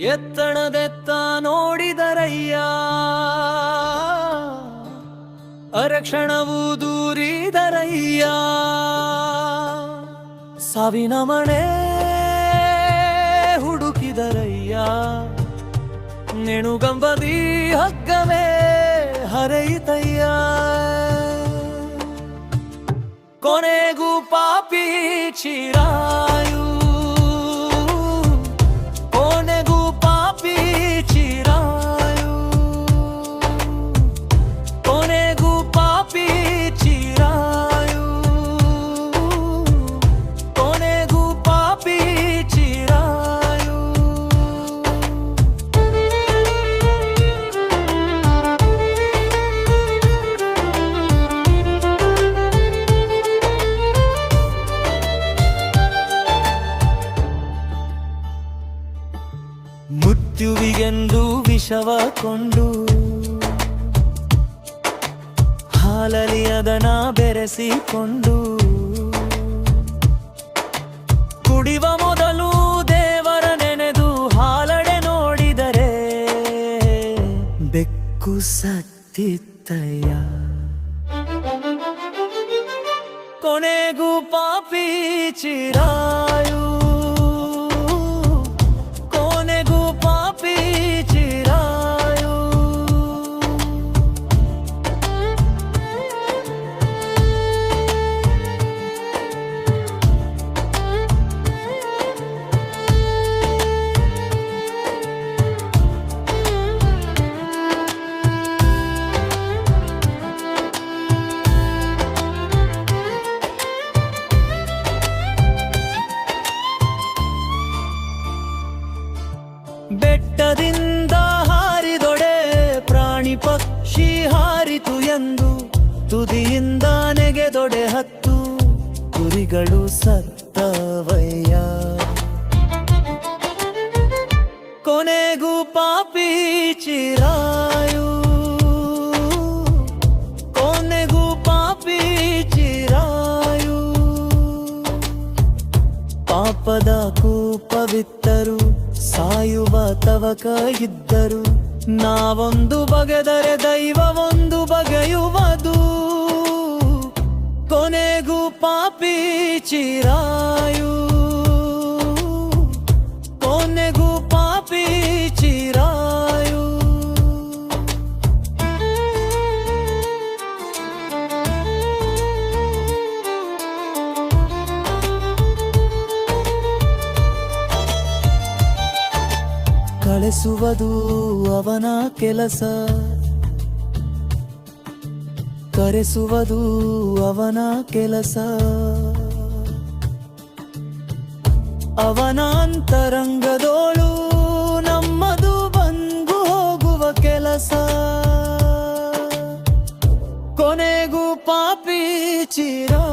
ಎತ್ತಣದೆತ್ತ ನೋಡಿದರಯ್ಯ. ಅರಕ್ಷಣವು ದೂರಿದರಯ್ಯ. ಸಾವಿನ ಮಣೆ ಹುಡುಕಿದರಯ್ಯ. ನೆಣುಗಂಬದಿ ಹಗ್ಗವೇ ಹರೆಯಿತಯ್ಯ. ಕೊನೆಗೂ ಪಾಪಿ ಚಿರಾಯು ಮೃತ್ಯುವಿಗೆಂದು ವಿಷವ ಕೊಂಡು ಹಾಲಲಿ ಅದನ ಬೆರೆಸಿಕೊಂಡು ಕುಡಿವ ಮೊದಲು ದೇವರ ನೆನೆದು ಹಾಲಡೆ ನೋಡಿದರೆ, ಬೆಕ್ಕು ಸತ್ತಿತ್ತಯ್ಯ. ಕೊನೆಗೂ ಪಾಪಿ ಚಿರಾಯು ಬೆಟ್ಟದಿಂದ ಹಾರಿದೊಡೆ ಪ್ರಾಣಿ ಪಕ್ಷಿ ಹಾರಿತು ಎಂದು ತುದಿಯಿಂದ ನೆಗೆದೊಡೆ ಹತ್ತು ಕುರಿಗಳು ಸತ್ತವಯ್ಯ. ಕೊನೆಗೂ ಪಾಪಿ ಚಿರಾಯು ಪಾಪದ ಕೂಪವಿತ್ತರು ಸಾಯುವ ತವಕ ಇದ್ದರು. ನಾವೊಂದು ಬಗೆದರೆ ದೈವ ಒಂದು ಬಗೆಯುವುದು. ಕೊನೆಗೂ ಪಾಪಿ ಚಿರಾಯು. ಕಳಿಸುವುದು ಅವನ ಕೆಲಸ. ಕರೆಸುವುದು ಅವನ ಕೆಲಸ. ಅವನ ಅಂತರಂಗದೋಳು ನಮ್ಮದು ಬಂದು ಹೋಗುವ ಕೆಲಸ. ಕೊನೆಗೂ ಪಾಪಿ ಚಿರಾ